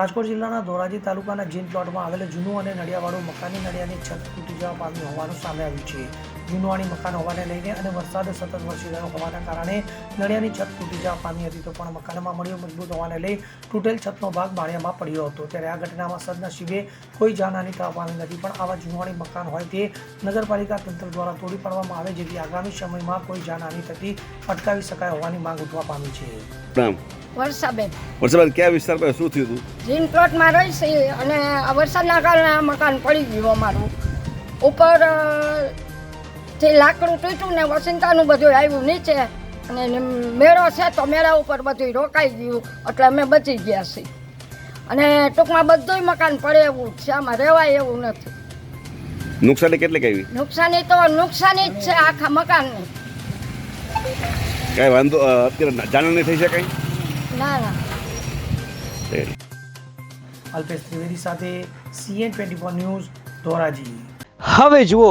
રાજકોટ જિલ્લાના ધોરાજી તાલુકાના જીન પ્લોટમાં આવેલ જૂનું અને નડિયાવાળું મકાનની નડિયાની છત તૂટી જવા પામ્યું હોવાનું સામે આવ્યું છે. જૂનવાણી મકાન હોવાને લઈને અને વરસાદ સતત વરસી રહ્યો હોવાના કારણે નળિયાની છત તૂટી જવા પામી હતી તો પણ મકાનમાં મળ્યો મજબૂત હોવાને લઈ તૂટેલ છતનો ભાગ માળિયામાં પડ્યો હતો. ત્યારે આ ઘટનામાં સદનસીબે કોઈ જાનહાની થવા પામી નથી પણ આવા જૂનવાણી મકાન હોય તે નગરપાલિકા તંત્ર દ્વારા તોડી પાડવામાં આવે જેથી આગામી સમયમાં કોઈ જાનહાની થતી અટકાવી શકાય હોવાની માંગ ઉઠવા પામી છે. વર્ષાબેન. વરસાદ કયા વિસ્તારમાં શું થયું હતું? જીન પ્લોટમાં રહી છે અને વરસાદના કારણે મકાન પડી ગયું અમારું. ઉપર થી લાકડું તૂટ્યું ને વસંતાનું બધું આવ્યું નીચે અને મેળો છે તો મેળા ઉપર બધું રોકાઈ ગયું એટલે અમે બચી ગયા છીએ. અને ટૂંકમાં બધુંય મકાન પડે એવું છે આમાં રહેવાય એવું નથી. નુકસાની કેટલી કહેવી નુકસાની તો નુકસાની જ છે આખા મકાનની. કઈ વાંધો અત્યારે જાણ નહીં થઈ શકે ના ના. અલ્પેશ ત્રિવેદી સાથે CN twenty four news Dhoraji. હવે જુઓ